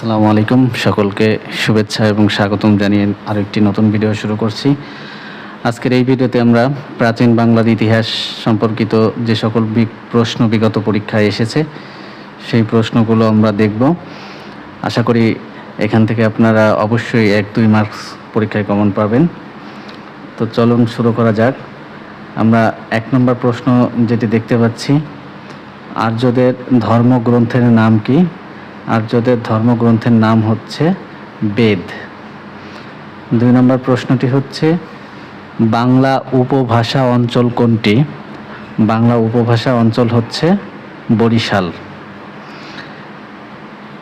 আসসালামু আলাইকুম। সকলকে শুভেচ্ছা এবং স্বাগতম জানিয়ে আরেকটি নতুন ভিডিও শুরু করছি। আজকের এই ভিডিওতে আমরা প্রাচীন বাংলার ইতিহাস সম্পর্কিত যে সকল প্রশ্ন বিগত পরীক্ষায় এসেছে, সেই প্রশ্নগুলো আমরা দেখব। আশা করি এখান থেকে আপনারা অবশ্যই এক দুই মার্কস পরীক্ষায় কমন পাবেন। তো চলুন শুরু করা যাক। আমরা এক নম্বর প্রশ্ন যেটি দেখতে পাচ্ছি, আর্যদের ধর্মগ্রন্থের নাম কি? আর্যদের ধর্মগ্রন্থের নাম হচ্ছে বেদ। দুই নম্বর প্রশ্নটি হচ্ছে, বাংলা উপভাষা অঞ্চল কোনটি? বাংলা উপভাষা অঞ্চল হচ্ছে বরিশাল।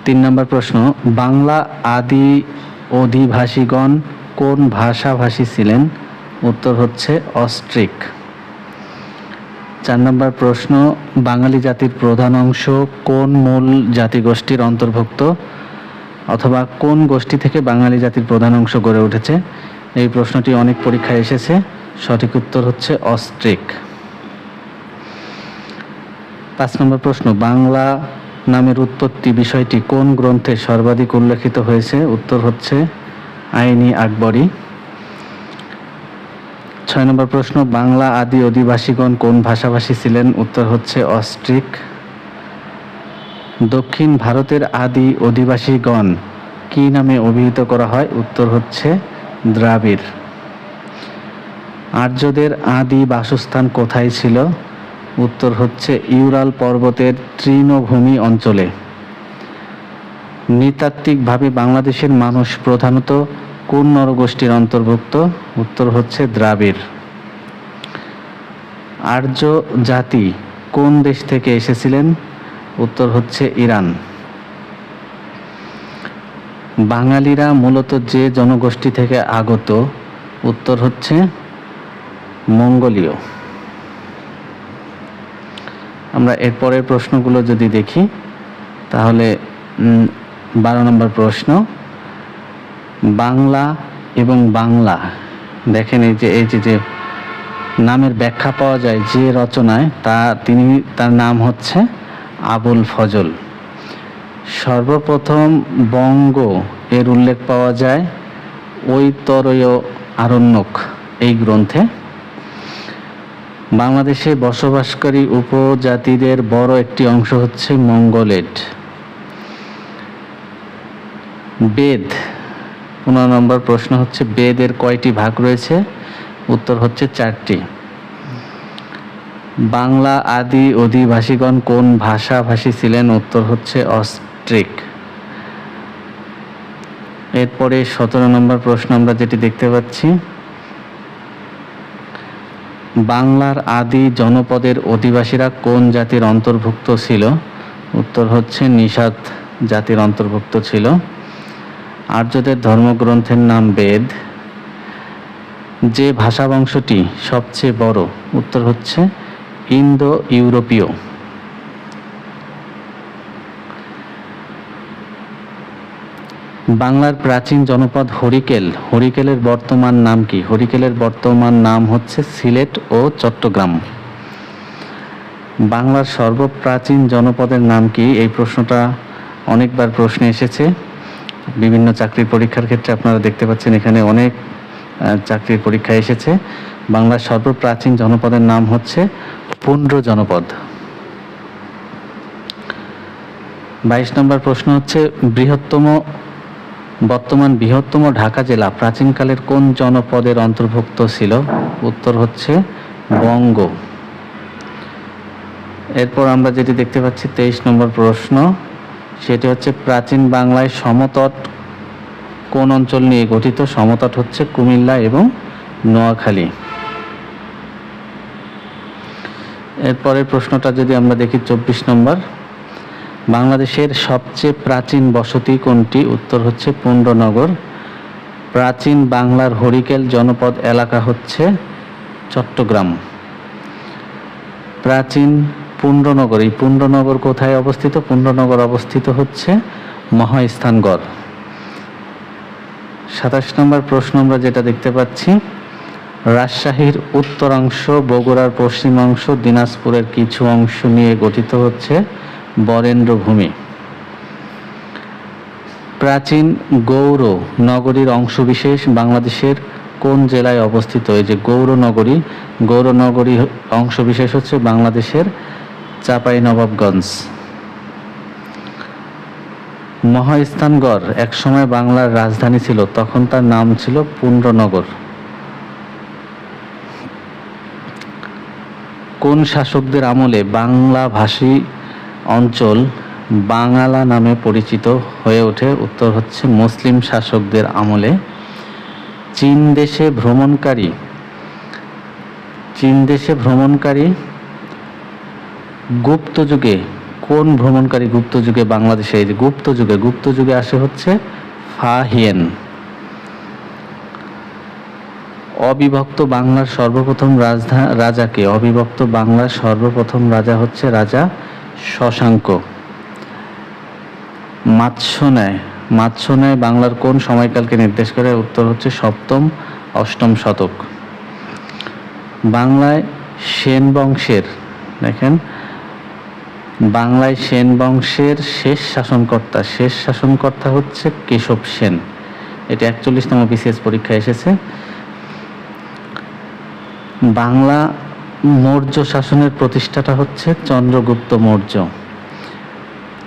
তিন নম্বর প্রশ্ন, বাংলা আদি অধিভাষীগণ কোন ভাষাভাষী ছিলেন? উত্তর হচ্ছে অস্ট্রিক। চার নম্বর প্রশ্ন, বাঙালি জাতির প্রধান অংশ কোন মূল জাতিগোষ্ঠীর অন্তর্ভুক্ত অথবা কোন গোষ্ঠী থেকে বাঙালি জাতির প্রধান অংশ গড়ে উঠেছে? এই প্রশ্নটি অনেক পরীক্ষায় এসেছে। সঠিক উত্তর হচ্ছে অস্ট্রিক। পাঁচ নম্বর প্রশ্ন, বাংলা নামের উৎপত্তি বিষয়টি কোন গ্রন্থে সর্বাধিক উল্লেখিত হয়েছে? উত্তর হচ্ছে আইনি আকবরী। ছয় নম্বর প্রশ্ন, বাংলা আদি অধিবাসীগণ কোন ভাষাভাষী ছিলেন? উত্তর হচ্ছে অস্ট্রিক। দক্ষিণ ভারতের আদি অধিবাসীগণ কি নামে অভিহিত করা হয়? উত্তর হচ্ছে দ্রাবিড়। আর্যদের আদি বাসস্থান কোথায় ছিল? উত্তর হচ্ছে ইউরাল পর্বতের তৃণভূমি অঞ্চলে। নৃতাত্ত্বিকভাবে বাংলাদেশের মানুষ প্রধানত কোন নরগোষ্ঠীর অন্তর্ভুক্ত? উত্তর হচ্ছে দ্রাবিড়। আর্য জাতি কোন দেশ থেকে এসেছিলেন? উত্তর হচ্ছে ইরান। বাঙালিরা মূলত যে জনগোষ্ঠী থেকে আগত, উত্তর হচ্ছে মঙ্গোলীয়। আমরা এরপরের প্রশ্নগুলো যদি দেখি, তাহলে বারো নম্বর প্রশ্ন বাংলা এবং বাংলা। দেখেন এই যে এই যে যে নামের ব্যাখ্যা পাওয়া যায় যে রচনায়, তা তিনি, তার নাম হচ্ছে আবুল ফজল। সর্বপ্রথম বঙ্গ এর উল্লেখ পাওয়া যায় ঐতরয় আরণ্যক এই গ্রন্থে। বাংলাদেশে বসবাসকারী উপজাতিদের বড় একটি অংশ হচ্ছে মঙ্গলেট। বেদ পনেরো নম্বর প্রশ্ন হচ্ছে বেদের কয়টি ভাগ রয়েছে? উত্তর হচ্ছে চারটি। বাংলা আদি অধিবাসীগণ কোন ভাষাভাষী ছিলেন? উত্তর হচ্ছে অস্ট্রিক। এরপরে সতেরো নম্বর প্রশ্ন আমরা যেটি দেখতে পাচ্ছি, বাংলার আদি জনপদের অধিবাসীরা কোন জাতির অন্তর্ভুক্ত ছিল? উত্তর হচ্ছে নিষাদ জাতির অন্তর্ভুক্ত ছিল। আর্যদের ধর্মগ্রন্থের নাম বেদ। যে ভাষা বংশটি সবচেয়ে বড়, উত্তর হচ্ছে ইন্দো ইউরোপীয় বাংলার প্রাচীন জনপদ হরিকেল। হরিকেলের বর্তমান নাম কি? হরিকেলের বর্তমান নাম হচ্ছে সিলেট ও চট্টগ্রাম। বাংলার সর্বপ্রাচীন জনপদের নাম কি? এই প্রশ্নটা অনেকবার প্রশ্নে এসেছে। বিভিন্ন চাকরির পরীক্ষার ক্ষেত্রে আপনারা দেখতে পাচ্ছেন এখানে অনেক চাকরির পরীক্ষা এসেছে। বাংলার সর্বপ্রাচীন জনপদের নাম হচ্ছে পুন্ড্র জনপদ। বাইশ নম্বর প্রশ্ন হচ্ছে, বৃহত্তম, বর্তমান বৃহত্তম ঢাকা জেলা প্রাচীনকালের কোন জনপদের অন্তর্ভুক্ত ছিল? উত্তর হচ্ছে বঙ্গ। এরপর আমরা যেটি দেখতে পাচ্ছি, তেইশ নম্বর প্রশ্ন সেটি হচ্ছে প্রাচীন বাংলায় সমতট কোন অঞ্চল নিয়ে গঠিত। সমতট হচ্ছে কুমিল্লা এবং নোয়াখালী। এরপরের প্রশ্নটা যদি আমরা দেখি চব্বিশ নম্বর। বাংলাদেশের সবচেয়ে প্রাচীন বসতি কোনটি? উত্তর হচ্ছে পুণ্ডনগর প্রাচীন বাংলার হরিকেল জনপদ এলাকা হচ্ছে চট্টগ্রাম। প্রাচীন পুণ্ডনগর, এই পুণ্ডনগর কোথায় অবস্থিত? পুণ্ডনগর অবস্থিত হচ্ছে মহাস্থানগড়। সাতাশ নম্বর প্রশ্ন আমরা যেটা দেখতে পাচ্ছি, রাজশাহীর উত্তরাংশ, বগুড়ার পশ্চিমাংশ, দিনাজপুরের কিছু অংশ নিয়ে গঠিত হচ্ছে বরেন্দ্র ভূমি প্রাচীন গৌর নগরীর অংশবিশেষ বাংলাদেশের কোন জেলায় অবস্থিত? এই যে গৌরনগরী গৌরনগরী গৌর নগরী অংশবিশেষ হচ্ছে বাংলাদেশের চাপাই নবাবগঞ্জ। মহাস্থানগড় একসময় বাংলার রাজধানী ছিল, তখন তার নাম ছিল পুণ্ডনগর কোন শাসকদের আমলে বাংলা ভাষী অঞ্চল বাঙালা নামে পরিচিত হয়ে ওঠে, উত্তর হচ্ছে মুসলিম শাসকদের আমলে। চীন দেশে ভ্রমণকারী, চীন দেশে ভ্রমণকারী গুপ্ত যুগে, কোন ভ্রমণকারী গুপ্ত যুগে বাংলাদেশে গুপ্ত যুগে গুপ্ত যুগে আসে হচ্ছে ফাহিয়েন। অবিভক্ত বাংলার সর্বপ্রথম রাজধা, রাজাকে, অবিভক্ত বাংলার সর্বপ্রথম রাজা হচ্ছে রাজা শশাঙ্ক। মাৎস্যন্যায় মাৎস্যন্যায় বাংলার কোন সময়কালকে নির্দেশ করে? উত্তর হচ্ছে সপ্তম, অষ্টম শতক। বাংলায় সেন বংশের দেখেন বাংলায় সেন বংশের শেষ শাসনকর্তা। শেষ শাসনকর্তা হচ্ছে কেশব সেন। এটা একচল্লিশতম বিসিএস পরীক্ষায় এসেছে। বাংলা মৌর্য শাসনের প্রতিষ্ঠাটা হচ্ছে চন্দ্রগুপ্ত মৌর্য।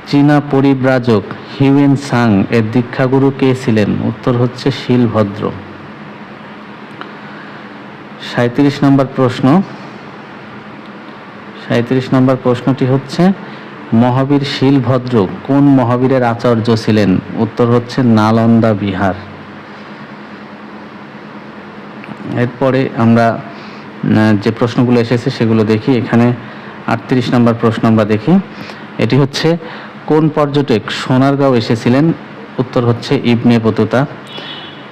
চীনা পরিব্রাজক হিউয়েন সাং এর দীক্ষাগুরু কে ছিলেন? উত্তর হচ্ছে শিলভদ্র। সাঁত্রিশ নম্বর প্রশ্ন। সাঁত্রিশ নম্বর প্রশ্নটি হচ্ছে, মহাবীর শিলভদ্র কোন মহাবীরের আচার্য ছিলেন? উত্তর হচ্ছে, নালন্দা বিহার। এরপরে আমরা যে প্রশ্নগুলো এসেছে সেগুলো দেখি। এখানে আটত্রিশ নম্বর প্রশ্ন আমরা দেখি। এটি হচ্ছে, কোন পর্যটক সোনারগাঁও এসেছিলেন? উত্তর হচ্ছে, ইবনে বতুতা।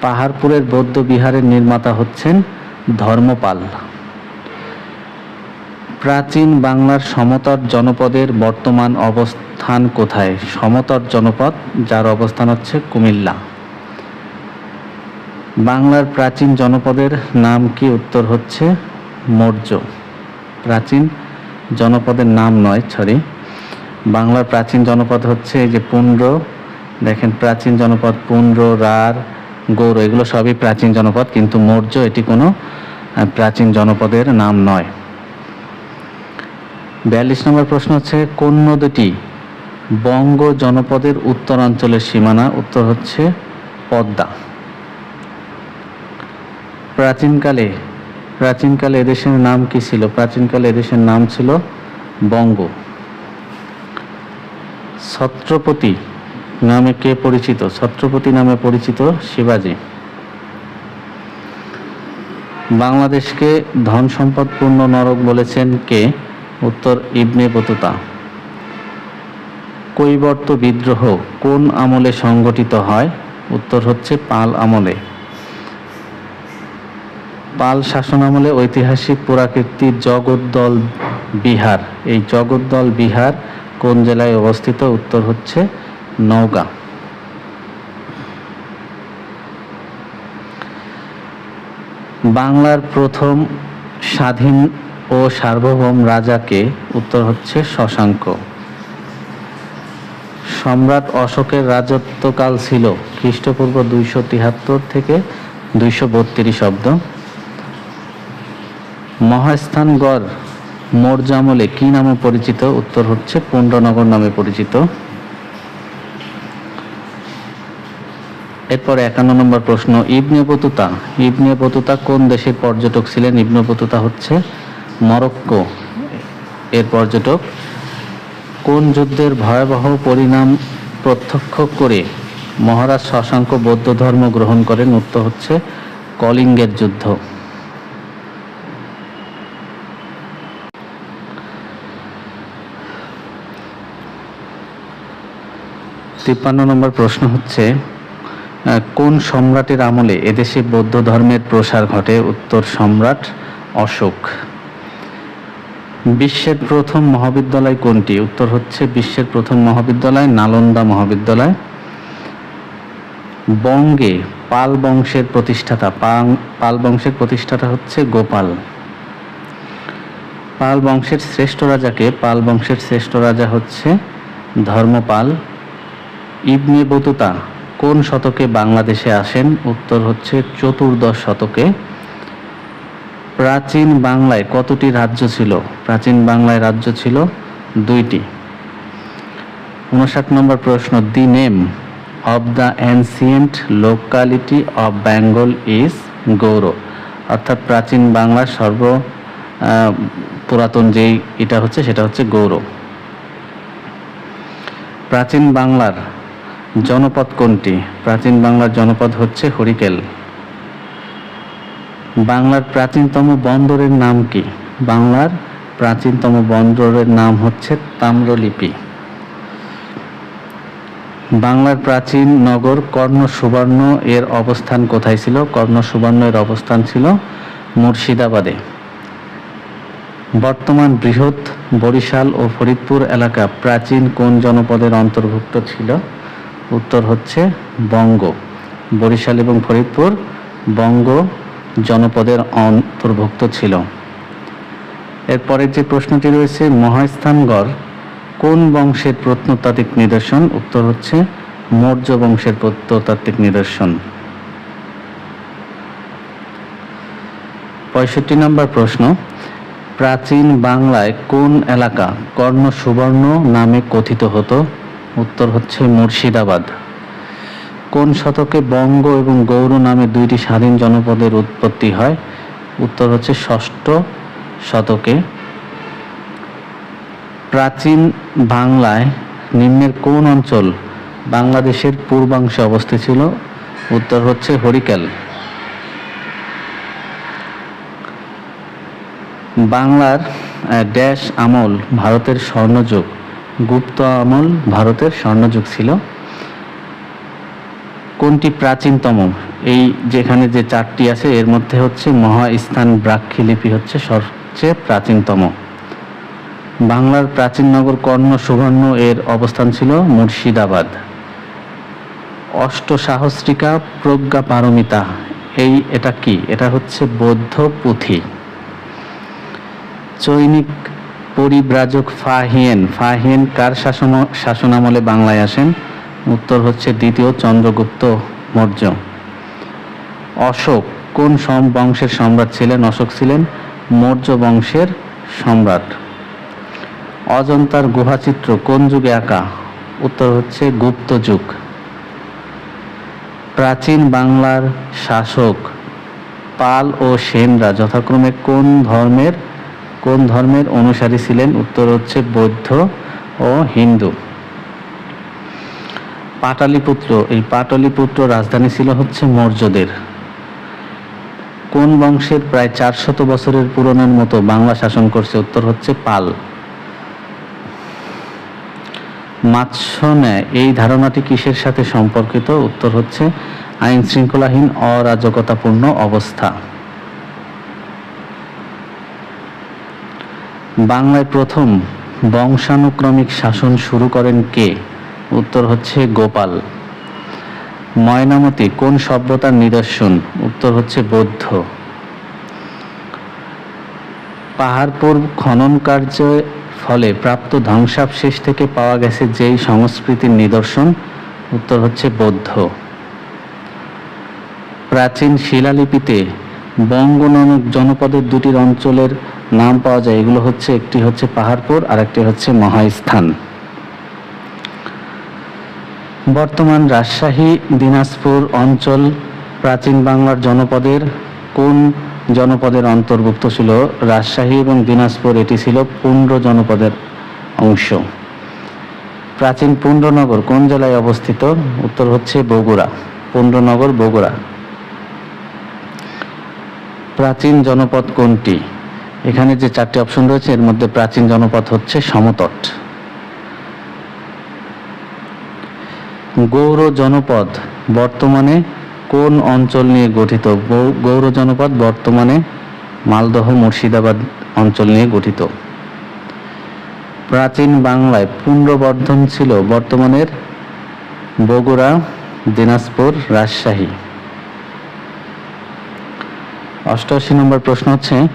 পাহাড়পুরের বৌদ্ধ বিহারের নির্মাতা হচ্ছেন ধর্মপাল। প্রাচীন বাংলার সমতট জনপদের বর্তমান অবস্থান কোথায়? সমতট জনপদ, যার অবস্থান হচ্ছে কুমিল্লা। বাংলার প্রাচীন জনপদের নাম কি? উত্তর হচ্ছে মৌর্য। প্রাচীন জনপদের নাম নয় সরি বাংলার প্রাচীন জনপদ হচ্ছে এই যে পুন্ড্র। দেখেন, প্রাচীন জনপদ, পুন্ড্র, রার গৌর এগুলো সবই প্রাচীন জনপদ, কিন্তু মৌর্য এটি কোনো প্রাচীন জনপদের নাম নয়। বিয়াল্লিশ নম্বর প্রশ্ন হচ্ছে, কোন নদীটি বঙ্গ জনপদের উত্তরাঞ্চলের সীমানা? উত্তর হচ্ছে পদ্মা। প্রাচীনকালে প্রাচীনকালে এদেশের নাম কি ছিল? প্রাচীনকালে এদেশের নাম ছিল বঙ্গ। ছত্রপতি নামে কে পরিচিত? ছত্রপতি নামে পরিচিত শিবাজী। বাংলাদেশকে ধন সম্পদপূর্ণ নরক বলেছেন কে? উত্তর ইবনে বতুতা। কৈবর্ত বিদ্রোহ কোন আমলে সংগঠিত হয়? উত্তর হচ্ছে পাল আমলে। পাল শাসন আমলে ঐতিহাসিক পুরাকীর্তি জগদ্দল বিহার। এই জগদ্দল বিহার কোন জেলায় অবস্থিত? উত্তর হচ্ছে নওগাঁ। বাংলার প্রথম স্বাধীন ও সার্বভৌম রাজাকে উত্তর হচ্ছে শশাঙ্ক। সম্রাট অশোকের রাজত্বকাল ছিল খ্রিস্টপূর্ব দুইশো তিহাত্তর থেকে দুইশো বত্রিশ অব্দ। মহাস্থানগড় মৌর্য আমলে কি নামে পরিচিত? উত্তর হচ্ছে পুণ্ডনগর নামে পরিচিত। এরপর একান্ন নম্বর প্রশ্ন, ইবনে বতুতা। ইবনে বতুতা কোন দেশের পর্যটক ছিলেন? ইবনে বতুতা হচ্ছে মরক্কো। এর পর্যটক কোন যুদ্ধের ভয়াবহ পরিণাম প্রত্যক্ষ করে মহারাজ শশাঙ্ক বৌদ্ধ ধর্ম গ্রহণ করেন উত্তর হচ্ছে কলিঙ্গের যুদ্ধ। তিপ্পান্ন নম্বর প্রশ্ন হচ্ছে কোন সম্রাটের আমলে এদেশে বৌদ্ধ ধর্মের প্রসার ঘটে? উত্তর সম্রাট অশোক। বিশ্বের প্রথম মহাবিদ্যালয় কোনটি? উত্তর হচ্ছে বিশ্বের প্রথম মহাবিদ্যালয়, নালন্দা মহাবিদ্যালয়। বঙ্গে পাল বংশের প্রতিষ্ঠাতা পাল বংশের প্রতিষ্ঠাতা হচ্ছে গোপাল। পাল বংশের শ্রেষ্ঠ রাজাকে পাল বংশের শ্রেষ্ঠ রাজা হচ্ছে ধর্মপাল ইবনে বতুতা। কোন শতকে বাংলাদেশে আসেন? উত্তর হচ্ছে চতুর্দশ শতকে। প্রাচীন বাংলায় কতটি রাজ্য ছিল? প্রাচীন বাংলায় রাজ্য ছিল দুইটি। উনষাট নম্বর প্রশ্ন, the name of the ancient locality of Bengal is Gaur অর্থাৎ প্রাচীন বাংলার সর্ব পুরাতন যেই এটা হচ্ছে সেটা হচ্ছে গৌর প্রাচীন বাংলার জনপদ কোনটি? প্রাচীন বাংলার জনপদ হচ্ছে হরিকেল। বাংলার প্রাচীনতম বন্দরের নাম কি? বাংলার প্রাচীনতম বন্দরের নাম হচ্ছে তাম্রলিপি। বাংলার প্রাচীন নগর কর্ণ সুবর্ণ এর অবস্থান কোথায় ছিল? কর্ণ সুবর্ণ এর অবস্থান ছিল মুর্শিদাবাদে। বর্তমান বৃহৎ বরিশাল ও ফরিদপুর এলাকা প্রাচীন কোন জনপদের অন্তর্ভুক্ত ছিল? উত্তর হচ্ছে বঙ্গ। বরিশাল এবং ফরিদপুর বঙ্গ জনপদের অন্তর্ভুক্ত ছিল। এরপরের যে প্রশ্নটি রয়েছে, মহাস্থানগড় কোন বংশের প্রত্নতাত্ত্বিক নিদর্শন? উত্তর হচ্ছে, মৌর্য বংশের প্রত্নতাত্ত্বিক নিদর্শন। পঁয়ষট্টি নম্বর প্রশ্ন, প্রাচীন বাংলায় কোন এলাকা কর্ণ সুবর্ণ নামে কথিত হতো? উত্তর হচ্ছে মুর্শিদাবাদ। কোন শতকে বঙ্গ এবং গৌর নামে দুইটি স্বাধীন জনপদের উৎপত্তি হয়? উত্তর হচ্ছে ষষ্ঠ শতকে। প্রাচীন বাংলায় নিম্নের কোন অঞ্চল বাংলাদেশের পূর্বাংশে অবস্থিত ছিল? উত্তর হচ্ছে হরিকেল। বাংলার ড্যাশ আমল ভারতের স্বর্ণযুগ। গুপ্ত আমল ভারতের স্বর্ণযুগ ছিল। কোনটি প্রাচীনতম? এই যেখানে যে চারটি আছে, এর মধ্যে হচ্ছে মহাস্থান ব্রাক্ষী লিপি হচ্ছে সবচেয়ে প্রাচীনতম। বাংলার প্রাচীন নগর কর্ণ সুবর্ণ এর অবস্থান ছিল মুর্শিদাবাদ। অষ্ট সাহস্রিকা প্রজ্ঞা পারমিতা। এই এটা কি? এটা হচ্ছে বৌদ্ধ পুঁথি। চৈনিক পরিব্রাজক ফাহিয়েন। ফাহিয়েন কার শাসন শাসনামলে বাংলায় আসেন? উত্তর হচ্ছে দ্বিতীয় চন্দ্রগুপ্ত মৌর্য। অশোক কোন সম বংশের সম্রাট ছিলেন? অশোক ছিলেন মৌর্য বংশের সম্রাট। অজন্তার গুহাচিত্র কোন যুগে আঁকা? উত্তর হচ্ছে গুপ্ত যুগ। প্রাচীন বাংলার শাসক পাল ও সেনরা যথাক্রমে কোন ধর্মের কোন ধর্মের অনুসারী ছিলেন? উত্তর হচ্ছে বৌদ্ধ ও হিন্দু। পাটালিপুত্র, এই পাটলিপুত্র রাজধানী ছিল হচ্ছে মৌর্যদের। কোন বংশের প্রায় চারশত বছরের পুরনের মতো বাংলা শাসন করছে উত্তর হচ্ছে পাল। মাৎস্য এই ধারণাটি কিসের সাথে সম্পর্কিত? উত্তর হচ্ছে আইন শৃঙ্খলাহীন অরাজকতাপূর্ণ অবস্থা। বাংলায় প্রথম বংশানুক্রমিক শাসন শুরু করেন কে? উত্তর হচ্ছে গোপাল। ময়নামতি, কোন সভ্যতার নিদর্শন? উত্তর হচ্ছে বৌদ্ধ। পাহাড়পুর খনন কার্যের ফলে প্রাপ্ত ধ্বংসাবশেষ থেকে পাওয়া গেছে যেই সংস্কৃতির নিদর্শন, উত্তর হচ্ছে বৌদ্ধ। প্রাচীন শিলালিপিতে বঙ্গ নামক জনপদের দুটির অঞ্চলের নাম পাওয়া যায়। এগুলো হচ্ছে, একটি হচ্ছে পাহাড়পুর আর একটি হচ্ছে মহাস্থান। বর্তমান রাজশাহী, দিনাজপুর অঞ্চল প্রাচীন বাংলার জনপদের কোন জনপদের অন্তর্ভুক্ত ছিল? রাজশাহী এবং দিনাজপুর, এটি ছিল পুণ্ড জনপদের অংশ। প্রাচীন পুণ্ডনগর কোন জেলায় অবস্থিত? উত্তর হচ্ছে বগুড়া পুণ্ডনগর বগুড়া। প্রাচীন জনপদ কোনটি? এখানে যে চারটি অপশন রয়েছে, এর মধ্যে প্রাচীন জনপদ হচ্ছে সমতট। গৌর জনপদ বর্তমানে কোন অঞ্চল নিয়ে গঠিত? গৌর জনপদ বর্তমানে মালদহ মুর্শিদাবাদ অঞ্চল নিয়ে গঠিত। প্রাচীন বাংলায় পুনর্বর্ধন ছিল বর্তমানের বগুড়া, দিনাজপুর, রাজশাহী। অষ্টআশি নম্বর প্রশ্ন হচ্ছে,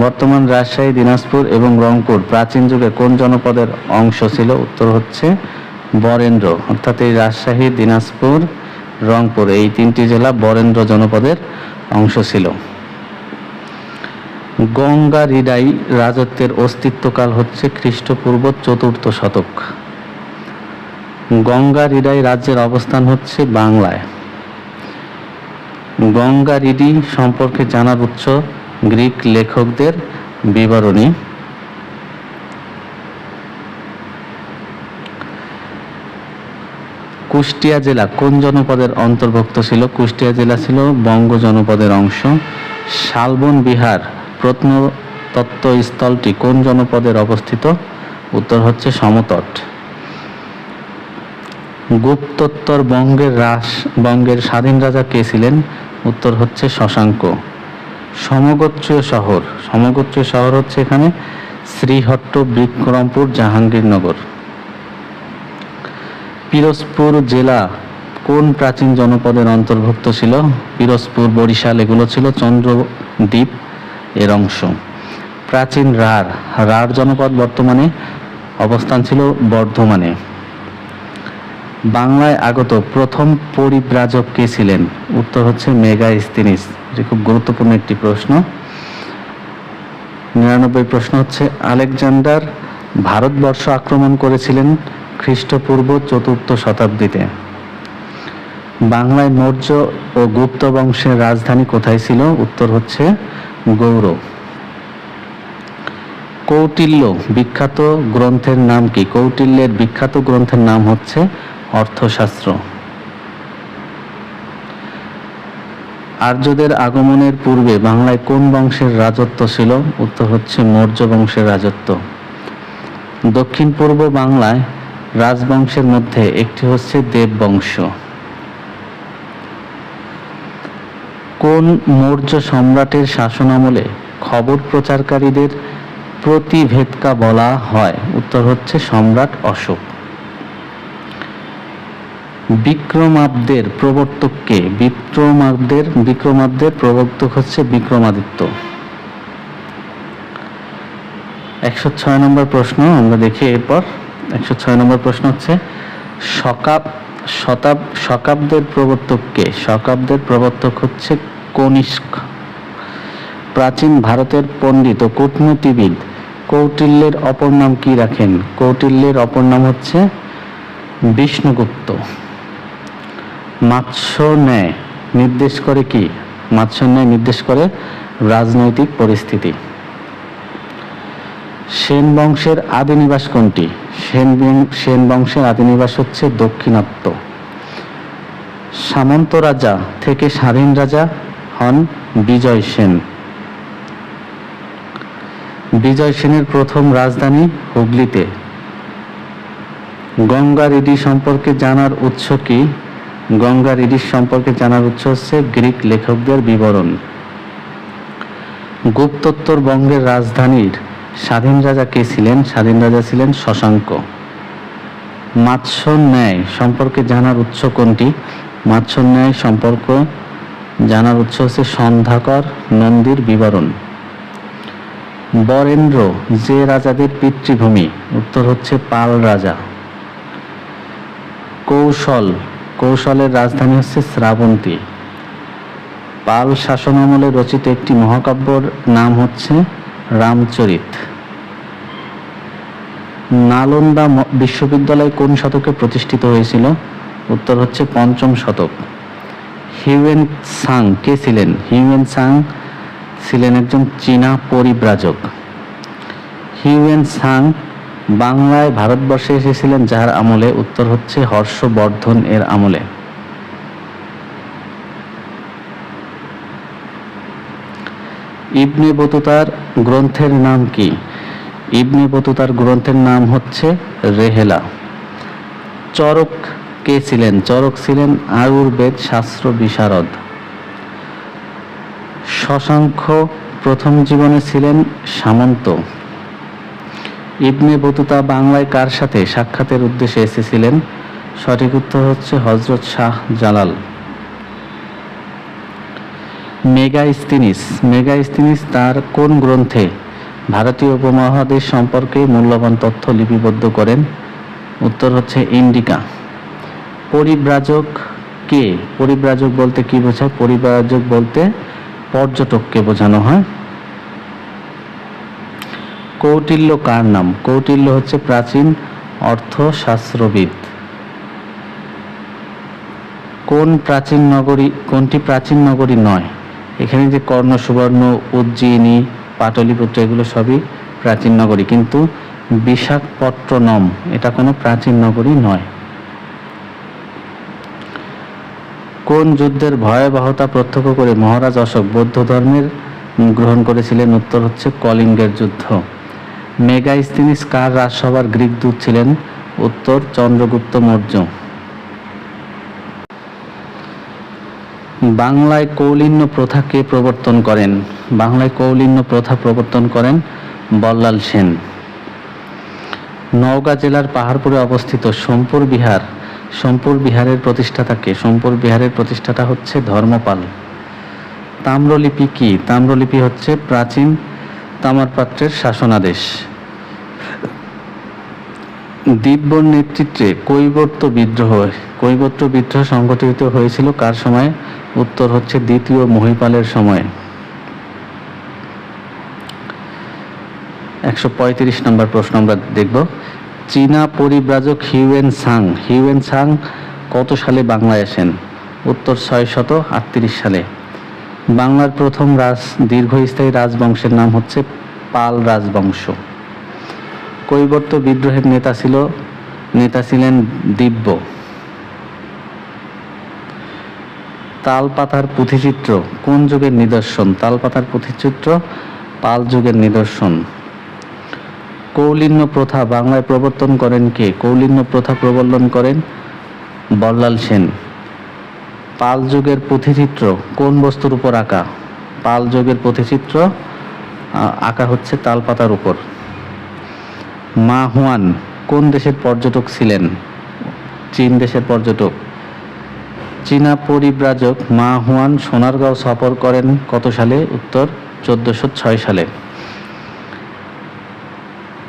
বর্তমান রাজশাহী, দিনাজপুর এবং রংপুর প্রাচীন যুগে কোন জনপদের অংশ ছিল? উত্তর হচ্ছে বরেন্দ্র, অর্থাৎ এই রাজশাহী, দিনাজপুর, রংপুর, এই তিনটি জেলা বরেন্দ্র জনপদের অংশ ছিল। গঙ্গা রিডাই রাজত্বের অস্তিত্বকাল হচ্ছে খ্রিস্টপূর্ব চতুর্থ শতক। গঙ্গা রিডাই রাজ্যের অবস্থান হচ্ছে বাংলায়। গঙ্গা রিডি সম্পর্কে জানার উৎস গ্রিক লেখকদের বিবরণী। কুষ্টিয়া জেলা কোন জনপদের অন্তর্ভুক্ত ছিল? কুষ্টিয়া জেলা ছিল বঙ্গ জনপদের অংশ। শালবন বিহার প্রত্নতত্ত্ব স্থলটি কোন জনপদের অবস্থিত? উত্তর হচ্ছে সমতট। গুপ্তোত্তর বঙ্গের রাস, বঙ্গের স্বাধীন রাজা কে ছিলেন? উত্তর হচ্ছে শশাঙ্ক। সমগোত্রীয় শহর। সমগোত্রীয় শহর হচ্ছে এখানে শ্রীহট্ট বিক্রমপুর জাহাঙ্গীরনগর। পিরোজপুর জেলা কোন প্রাচীন জনপদের অন্তর্ভুক্ত ছিল? পিরোজপুর, বরিশাল, এগুলো ছিল চন্দ্রদ্বীপ এর অংশ। প্রাচীন রাঢ়। রাঢ় জনপদ বর্তমানে অবস্থান ছিল বর্ধমানে। বাংলায় আগত প্রথম পরিব্রাজক কে ছিলেন? উত্তর হচ্ছে মেগা স্তিনিস এটি খুব গুরুত্বপূর্ণ একটি প্রশ্ন। নিরানব্বই প্রশ্ন হচ্ছে, আলেকজান্ডার ভারতবর্ষ আক্রমণ করেছিলেন খ্রিস্টপূর্ব চতুর্থ শতাব্দীতে। বাংলায় মৌর্য ও গুপ্ত বংশের রাজধানী কোথায় ছিল? উত্তর হচ্ছে গৌড়। কৌটিল্য বিখ্যাত গ্রন্থের নাম কি? কৌটিল্যের বিখ্যাত গ্রন্থের নাম হচ্ছে অর্থশাস্ত্র। আর্যদের আগমনের পূর্বে বাংলায় কোন বংশের রাজত্ব ছিল? উত্তর হচ্ছে মৌর্য বংশের রাজত্ব। দক্ষিণ পূর্ব বাংলায় রাজবংশের মধ্যে একটি হচ্ছে দেববংশ। কোন মৌর্য সম্রাটের শাসনামলে খবর প্রচারকারীদের প্রতিভেদকা বলা হয়? উত্তর হচ্ছে সম্রাট অশোক। বিক্রমাব্দের প্রবর্তককে বিক্রমাব্দের বিক্রমাব্দের প্রবর্তক হচ্ছে বিক্রমাদিত্য। একশো ছয় নম্বর প্রশ্ন, আমরা দেখি এরপর। একশো ছয় নম্বর প্রশ্ন হচ্ছে, শকাব শতাব শকাব্দের প্রবর্তক কে শকাব্দের প্রবর্তক হচ্ছে কনিষ্ক। প্রাচীন ভারতের পণ্ডিত ও কূটনীতিবিদ কৌটিল্যের অপর নাম কি রাখেন? কৌটিল্যের অপর নাম হচ্ছে বিষ্ণুগুপ্ত। মাৎস্য ন্যায় নির্দেশ করে কি? মাৎস্য ন্যায় নির্দেশ করে রাজনৈতিক পরিস্থিতি। সেন বংশের আদি নিবাস কোনটি? সেন বংশের আদি নিবাস হচ্ছে দক্ষিণাত্য। সামন্ত রাজা থেকে স্বাধীন রাজা হন বিজয় সেন। বিজয় সেনের প্রথম রাজধানী হুগলিতে। গঙ্গা রিডি সম্পর্কে জানার উৎস কি? গঙ্গা রিডি সম্পর্কে জানার উৎস হচ্ছে গ্রিক লেখকদের বিবরণ। গুপ্তোত্তর বঙ্গের রাজধানীর স্বাধীন রাজা কে ছিলেন? স্বাধীন রাজা ছিলেন শশাঙ্ক। মাৎস্য ন্যায় সম্পর্কে জানার উৎস কোনটি? মাৎস্য ন্যায় সম্পর্ক জানার উৎস হচ্ছে সন্ধ্যাকর নন্দীর বিবরণ। বরেন্দ্র, যে রাজাদের পিতৃভূমি, উত্তর হচ্ছে পাল রাজা। কৌশল, কৌশলের রাজধানী হচ্ছে শ্রাবন্তী। পাল শাসন আমলে রচিত একটি মহাকাব্যর নাম হচ্ছে রামচরিত। নালন্দা বিশ্ববিদ্যালয় কোন শতকে প্রতিষ্ঠিত হয়েছিল? উত্তর হচ্ছে পঞ্চম শতক। হিউয়েন সাং, কে ছিলেন? হিউয়েন সাং ছিলেন একজন চীনা পরিব্রাজক। হিউয়েন সাং বাংলায় ভারতবর্ষে এসেছিলেন, যার আমলে উত্তর হচ্ছে হর্ষবর্ধন এর আমলে। ইবনে বতুতার গ্রন্থের নাম কি? ইবনে বতুতার গ্রন্থের নাম হচ্ছে রেহেলা। চরক কে ছিলেন? চরক ছিলেন আয়ুর্বেদ শাস্ত্র বিশারদ। শশাঙ্ক প্রথম জীবনে ছিলেন সামন্ত। ইবনে বতুতা বাংলায় কার সাথে সাক্ষাতের উদ্দেশ্যে এসেছিলেন? সঠিক উত্তর হচ্ছে Hazrat Shah Jalal. Megasthenes Megasthenes তার কোন গ্রন্থে ভারতীয় উপমহাদেশ সম্পর্কে মূল্যবান তথ্য লিপিবদ্ধ করেন? উত্তর হচ্ছে ইন্ডিকা। পরিব্রাজক কে? পরিব্রাজক বলতে কি বোঝায়? পরিব্রাজক বলতে পর্যটককে বোঝানো হয়। কৌটিল্য কার নাম? কৌটিল্য হচ্ছে প্রাচীন অর্থশাস্ত্রবিদ। কোন প্রাচীন নগরী কোনটি প্রাচীন নগরী নয়? এখানে যে কর্ণ, সুবর্ণ, উজ্জয়িনী, পাটলিপুত্র, এগুলো সবই প্রাচীন নগরী। কিন্তু বিশাখপট্টনম, এটা কোনো প্রাচীন নগরী নয়। কোন যুদ্ধের ভয়াবহতা প্রত্যক্ষ করে মহারাজ অশোক বৌদ্ধ ধর্মের গ্রহণ করেছিলেন? উত্তর হচ্ছে কলিঙ্গের যুদ্ধ। মেগা মেগাস্তিনিস কার রাজসভার গ্রিক দূত ছিলেন? উত্তর চন্দ্রগুপ্ত মৌর্য। বাংলায় কৌলিন্য প্রথাকে প্রবর্তন করেন? বাংলায় কৌলিন্য প্রথা প্রবর্তন করেন বল্লাল সেন। নওগাঁ জেলার পাহাড়পুরে অবস্থিত সোমপুর বিহার। সোমপুর বিহারের প্রতিষ্ঠাতাকে সোমপুর বিহারের প্রতিষ্ঠাতা হচ্ছে ধর্মপাল। তাম্রলিপি কি? তাম্রলিপি হচ্ছে প্রাচীন তামারপাত্রের শাসনাদেশ। দিব্যর নেতৃত্বে কৈবর্ত বিদ্রোহ কৈবর্ত বিদ্রোহ সংগঠিত হয়েছিল কার সময়? উত্তর হচ্ছে দ্বিতীয় মহিপালের সময়। একশো পঁয়ত্রিশ নম্বর প্রশ্ন আমরা দেখব। চীনা পরিব্রাজক হিউয়েন সাং। হিউয়েন সাং কত সালে বাংলায় আসেন? উত্তর ছয় শত আটত্রিশ সালে। বাংলার প্রথম রাজ, দীর্ঘস্থায়ী রাজবংশের নাম হচ্ছে পাল রাজবংশ। কৈবর্ত বিদ্রোহের নেতা ছিল, নেতা ছিলেন দিব্য। তালপাতার পুঁথিচিত্র। কোন যুগের নিদর্শন? তালপাতার পুঁথিচিত্র, পাল যুগের নিদর্শন। কৌলিন্য প্রথা বাংলায় প্রবর্তন করেন কে? কৌলিন্য প্রথা প্রবর্তন করেন বল্লাল সেন। পাল যুগের পুঁথিচিত্র কোন বস্তুর উপর আঁকা? পাল যুগের পুঁথিচিত্র আঁকা হচ্ছে তালপাতার উপর। মা হুয়ান কোন দেশের পর্যটক ছিলেন? চীন দেশের পর্যটক। চীনা পরিব্রাজক মা হুয়ান সোনারগাঁও সফর করেন কত সালে? উত্তর, চোদ্দশো ছয় সালে।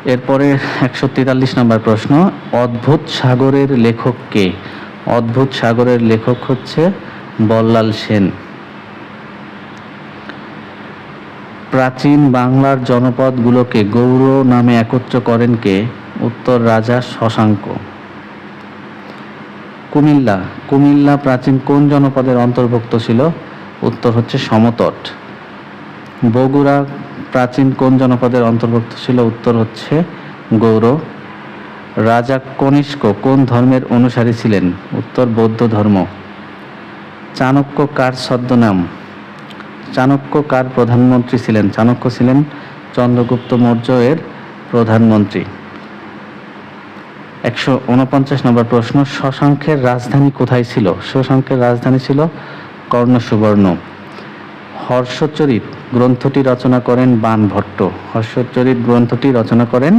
এরপরে একশো তেতাল্লিশ নম্বর প্রশ্ন, অদ্ভুত সাগরের লেখক কে? অদ্ভুত সাগরের লেখক হচ্ছে বল্লাল সেন। প্রাচীন বাংলার জনপদগুলোকে গৌর নামে একত্র করেন কে? উত্তর, রাজা শশাঙ্ক। কুমিল্লা। কুমিল্লা প্রাচীন কোন জনপদের অন্তর্ভুক্ত ছিল? উত্তর হচ্ছে সমতট। বগুড়া প্রাচীন কোন জনপদের অন্তর্ভুক্ত ছিল? উত্তর হচ্ছে গৌর রাজা কনিষ্ক কোন ধর্মের অনুসারী ছিলেন? উত্তর বৌদ্ধ ধর্ম। চাণক্য কার ছদ্মনাম? চাণক্য কার প্রধানমন্ত্রী ছিলেন? চাণক্য ছিলেন চন্দ্রগুপ্ত মৌর্য এর প্রধানমন্ত্রী। একশো উনপঞ্চাশ নম্বর প্রশ্ন, শশাঙ্কের রাজধানী কোথায় ছিল? শশাঙ্কের রাজধানী ছিল কর্ণ সুবর্ণ হর্ষচরিত গ্রন্থটি রচনা করেন বাণভট্ট হর্ষচরিত গ্রন্থটি রচনা করেন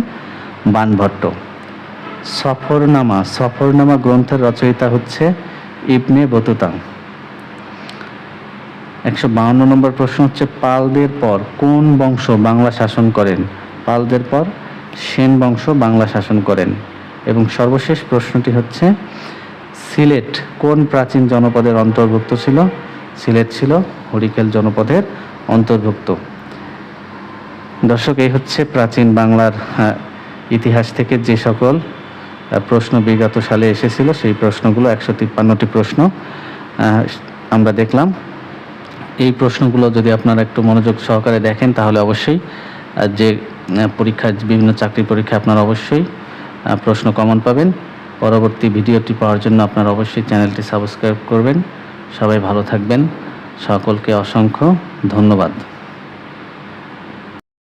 বাণভট্ট সফরনামা সফরনামা গ্রন্থের রচয়িতা হচ্ছে ইবনে বতুতা। একশো বাহান্ন নম্বর প্রশ্ন হচ্ছে, পালদের পর কোন বংশ বাংলা শাসন করেন? পালদের পর সেন বংশ বাংলা শাসন করেন। এবং সর্বশেষ প্রশ্নটি হচ্ছে সিলেট কোন প্রাচীন জনপদের অন্তর্ভুক্ত ছিল? সিলেট ছিল হরিকেল জনপদের অন্তর্ভুক্ত। দর্শক এই হচ্ছে প্রাচীন বাংলার হ্যাঁ, ইতিহাস থেকে যে সকল প্রশ্ন বিগত সালে এসেছিল সেই প্রশ্নগুলো একশো তিপ্পান্নটি প্রশ্ন আমরা দেখলাম। এই প্রশ্নগুলো যদি আপনারা একটু মনোযোগ সহকারে দেখেন তাহলে অবশ্যই যে পরীক্ষা বিভিন্ন চাকরি পরীক্ষা আপনারা অবশ্যই প্রশ্ন কমন পাবেন। পরবর্তী ভিডিওটি পাওয়ার জন্য আপনারা অবশ্যই চ্যানেলটি সাবস্ক্রাইব করবেন। সবাই ভালো থাকবেন। সকলকে অসংখ্য ধন্যবাদ।